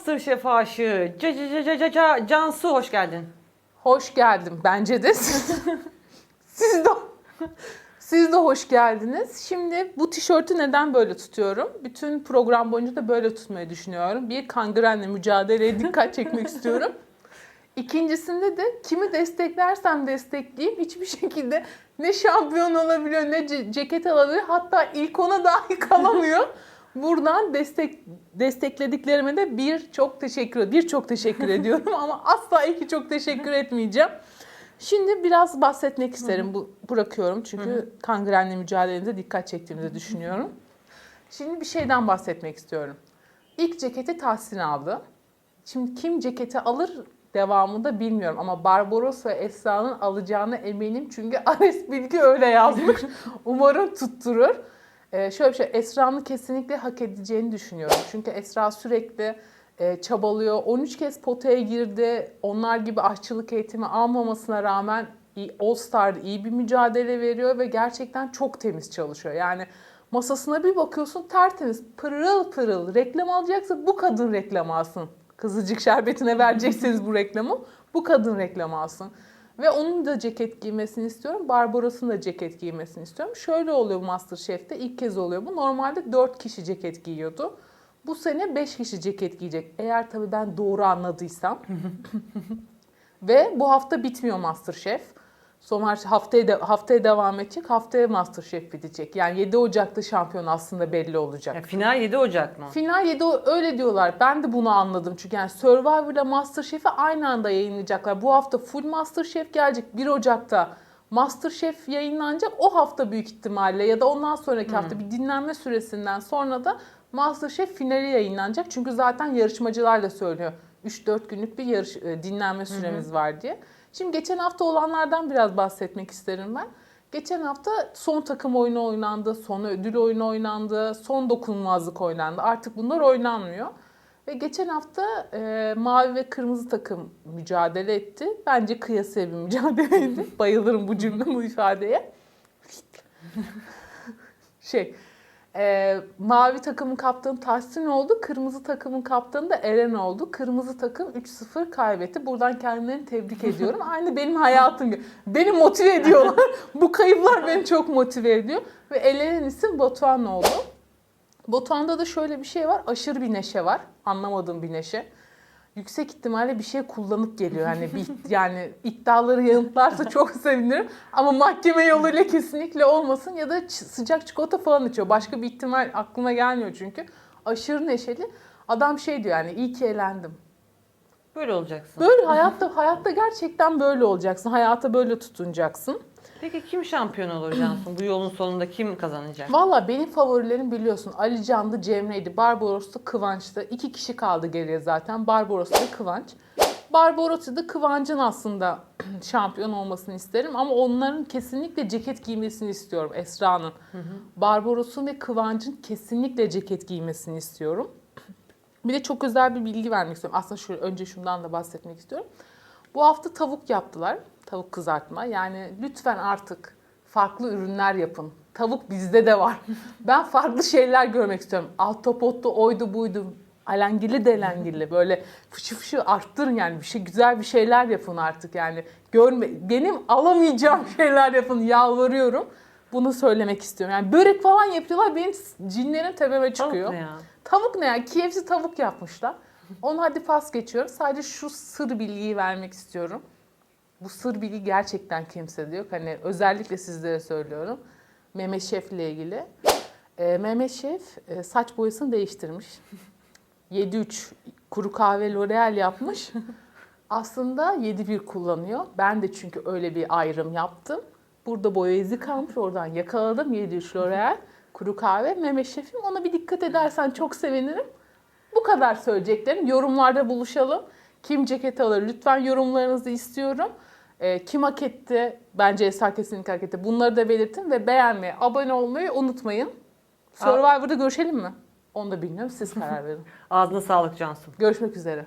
Masterchef aşığı Ca- Ca- Ca- Ca- Ca- Cansu hoş geldin. Hoş geldim bence de. Siz de siz de hoş geldiniz. Şimdi bu tişörtü neden böyle tutuyorum? Bütün program boyunca da böyle tutmayı düşünüyorum. Bir kangrenle mücadeleye dikkat çekmek istiyorum. İkincisinde de kimi desteklersem destekleyeyim hiçbir şekilde ne şampiyon olabiliyor ne ce- ceket alabiliyor. Hatta ilk ona dahi kalamıyor. Buradan destek desteklediklerime de bir çok teşekkür bir çok teşekkür ediyorum ama asla iki çok teşekkür etmeyeceğim. Şimdi biraz bahsetmek isterim. Bu bırakıyorum çünkü kangrenle mücadelenize dikkat çektiğimizi düşünüyorum. Şimdi bir şeyden bahsetmek istiyorum. İlk ceketi Tahsin aldı. Şimdi kim ceketi alır devamında bilmiyorum ama Barbaros ve Esra'nın alacağını eminim çünkü Ares Bilgi öyle yazmış. Umarım tutturur. Ee, şöyle bir şey, Esra'nın kesinlikle hak edeceğini düşünüyorum. Çünkü Esra sürekli e, çabalıyor. 13 kez potaya girdi. Onlar gibi aşçılık eğitimi almamasına rağmen All Star'da iyi bir mücadele veriyor ve gerçekten çok temiz çalışıyor. Yani masasına bir bakıyorsun tertemiz, pırıl pırıl. Reklam alacaksa bu kadın reklam alsın. Kızılcık şerbetine verecekseniz bu reklamı, bu kadın reklam alsın. Ve onun da ceket giymesini istiyorum. Barbaros'un da ceket giymesini istiyorum. Şöyle oluyor Masterchef'te. ilk kez oluyor bu. Normalde 4 kişi ceket giyiyordu. Bu sene 5 kişi ceket giyecek. Eğer tabii ben doğru anladıysam. Ve bu hafta bitmiyor Masterchef. Somer haftaya, de, haftaya devam edecek. Haftaya Masterchef bitecek. Yani 7 Ocak'ta şampiyon aslında belli olacak. Ya, final 7 Ocak mı? Final 7 o- öyle diyorlar. Ben de bunu anladım. Çünkü yani Survivor ile Masterchef'i aynı anda yayınlayacaklar. Bu hafta full Masterchef gelecek. 1 Ocak'ta Masterchef yayınlanacak. O hafta büyük ihtimalle ya da ondan sonraki hafta bir dinlenme süresinden sonra da Masterchef finali yayınlanacak. Çünkü zaten yarışmacılar da söylüyor. 3-4 günlük bir yarış e, dinlenme süremiz var diye. Şimdi geçen hafta olanlardan biraz bahsetmek isterim ben. Geçen hafta son takım oyunu oynandı, son ödül oyunu oynandı, son dokunulmazlık oynandı. Artık bunlar oynanmıyor. Ve geçen hafta e, mavi ve kırmızı takım mücadele etti. Bence kıyasıya bir mücadeleydi. Bayılırım bu cümle, bu ifadeye. şey, e, mavi takımın kaptanı Tahsin oldu. Kırmızı takımın kaptanı da Eren oldu. Kırmızı takım 3-0 kaybetti. Buradan kendilerini tebrik ediyorum. Aynı benim hayatım gibi. Beni motive ediyorlar. Bu kayıplar beni çok motive ediyor. Ve elenen isim Batuhan oldu. Batuhan'da da şöyle bir şey var. Aşırı bir neşe var. Anlamadığım bir neşe. Yüksek ihtimalle bir şey kullanıp geliyor. Hani bir yani iddiaları yanıtlarsa çok sevinirim. Ama mahkeme yoluyla kesinlikle olmasın ya da sıcak çikolata falan içiyor. Başka bir ihtimal aklıma gelmiyor çünkü. Aşırı neşeli. Adam şey diyor yani iyi ki elendim. Böyle olacaksın. Böyle hayatta hayatta gerçekten böyle olacaksın. Hayata böyle tutunacaksın. Peki kim şampiyon olur Cansu? Bu yolun sonunda kim kazanacak? Valla benim favorilerim biliyorsun Ali Can'dı, Cemre'ydi, Barbaros'tu, Kıvanç'tı. İki kişi kaldı geriye zaten. Barbaros ve Kıvanç. Barbaros'u da Kıvanç'ın aslında şampiyon olmasını isterim ama onların kesinlikle ceket giymesini istiyorum Esra'nın. Barbaros'un ve Kıvanç'ın kesinlikle ceket giymesini istiyorum. Bir de çok özel bir bilgi vermek istiyorum. Aslında şu, önce şundan da bahsetmek istiyorum. Bu hafta tavuk yaptılar. Tavuk kızartma. Yani lütfen artık farklı ürünler yapın. Tavuk bizde de var. Ben farklı şeyler görmek istiyorum. Ahtapotlu oydu buydu. Alengili delengili böyle fışı fışı arttırın yani bir şey güzel bir şeyler yapın artık yani. Görme benim alamayacağım şeyler yapın yalvarıyorum. Bunu söylemek istiyorum. Yani börek falan yapıyorlar benim cinlerim tepeme çıkıyor. Tavuk ne ya? Tavuk ne ya? KFC tavuk yapmışlar. Onu hadi pas geçiyorum. Sadece şu sır bilgiyi vermek istiyorum. Bu sır bilgi gerçekten kimse de yok. Hani özellikle sizlere söylüyorum. Mehmet Şef'le ilgili. Ee, Mehmet Şef e, saç boyasını değiştirmiş. 7-3 kuru kahve L'Oreal yapmış. Aslında 7-1 kullanıyor. Ben de çünkü öyle bir ayrım yaptım. Burada boya izi kalmış. Oradan yakaladım 7-3 L'Oreal. Kuru kahve. Mehmet Şef'im ona bir dikkat edersen çok sevinirim. Bu kadar söyleyeceklerim. Yorumlarda buluşalım. Kim ceket alır? Lütfen yorumlarınızı istiyorum. Ee, kim hak etti? Bence Esra kesinlikle hak etti. Bunları da belirtin ve beğenmeyi, abone olmayı unutmayın. Survivor'da görüşelim mi? Onu da bilmiyorum. Siz karar verin. Ağzına sağlık Cansu. Görüşmek üzere.